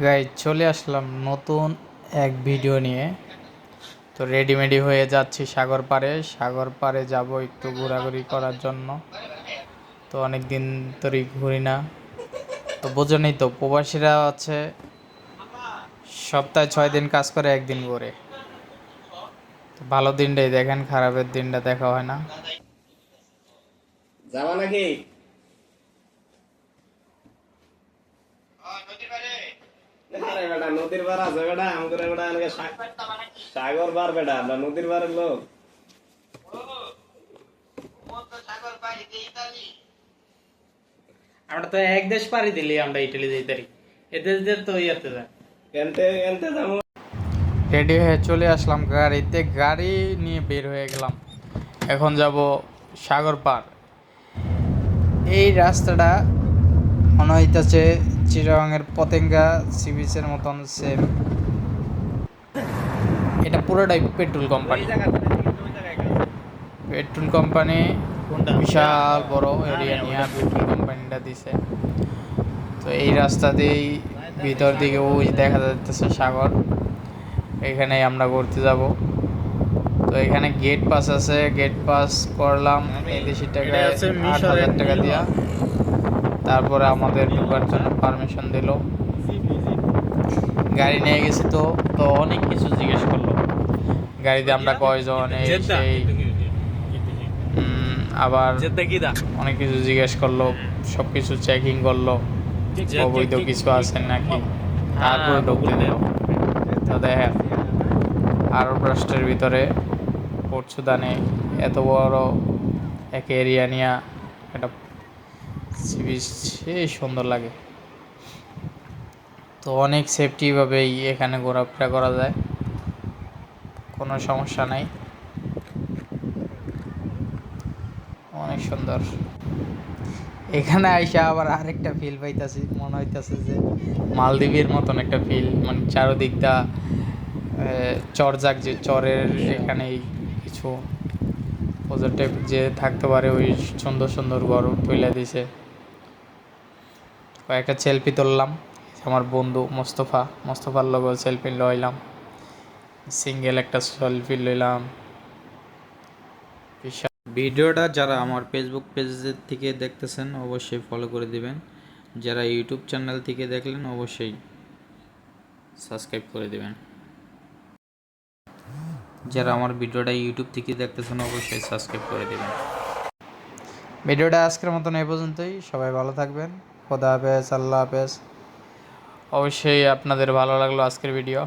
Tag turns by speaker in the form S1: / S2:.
S1: গাই চলে আসলাম নতুন এক ভিডিও নিয়ে। তো রেডিমেডি হয়ে যাচ্ছি সাগর পাড়ে। সাগর পাড়ে যাব একটু ঘোরাঘুরি করার জন্য। তো অনেক দিন ধরেই ঘুরি না। তো বোঝেনই তো প্রবাসীরা আছে। সপ্তাহে ছয় দিন কাজ করে একদিন করে তো ভালো দিনটাই দেখেন খারাপের দিনটা দেখা হয় না।
S2: যাবা নাকি আরে বেটা নদীর বার আছে বেটা আমাদের বেটা সাগর বার বেটা আমরা নদীর বারের লোক।
S1: আমরা তো এক দেশ পাড়ি দিলি আমরা ইটালি যেতে পারি এদের যে তো ইয়াতে যায়
S2: এনতে এনতে যাব?
S1: রেডি হয়ে চলে আসলাম গাড়িতে গাড়ি নিয়ে বের হয়ে গেলাম। এখন যাব সাগর পার এই রাস্তাটা মনে হইতেছে চিরাঙের পতেঙ্গা সি বিচের মতন সেম এটা পুরোটাই পেট্রোল কোম্পানি পেট্রোল কোম্পানি বিশাল বড় এরিয়া নিয়ে পেট্রোল কোম্পানিটা দিছে। তো এই রাস্তা দিয়েই ভিতর দিকে ওই দেখা যাচ্ছে সাগর। এখানে আমরা ঘুরতে যাব। তো এখানে গেট পাস আছে। গেট পাস করলাম। এই দেশি টাকা আট হাজার টাকা দিয়া। তারপরে আমাদের ঢোকার জন্য পারমিশন দিল। গাড়ি নিয়ে গেছি তো তো অনেক কিছু জিজ্ঞেস করল। গাড়িতে আমরা কয়জন এই সেই আবার অনেক কিছু জিজ্ঞেস করল সব কিছু চেকিং করল অবৈধ কিছু আছে নাকি? তারপরে ঢুকতে দিল। তো দেখেন আরব রাষ্ট্রের ভিতরে পর্চুদানে এত বড় এক এরিয়া নিয়ে একটা সি বিচ সুন্দর লাগে। তো অনেক সেফটিভাবেই এখানে ঘোরাফেরা করা যায়। কোনো সমস্যা নাই। অনেক সুন্দর। এখানে আইসা আবার আরেকটা ফিল পাইতাছি, মনে হইতাছে যে মালদ্বীপের মতন একটা ফিল মানে চারদিকটা চর যাক যে, চরের এখানেই কিছু পজিটিভ যে থাকতে পারে, ওই সুন্দর সুন্দর ঘর তুলে দিছে। কয়েকটা সেলফি তুললাম। আমার বন্ধু মোস্তফা মোস্তফার লোক সেলফি লইলাম। সিঙ্গেল একটা সেলফি লইলাম। ভিডিওটা যারা আমার ফেসবুক পেজের থেকে দেখতেছেন অবশ্যই ফলো করে দিবেন। যারা ইউটিউব চ্যানেল থেকে দেখলেন অবশ্যই সাবস্ক্রাইব করে দিবেন। যারা আমার ভিডিওটা ইউটিউব থেকে দেখতেছেন অবশ্যই সাবস্ক্রাইব করে দিবেন। ভিডিওটা আজকের মতন এই পর্যন্তই। সবাই ভালো থাকবেন। খোদা হাফেজ আল্লাহ হাফেজ। অবশ্যই আপনাদের ভালো লাগল আজকের ভিডিও।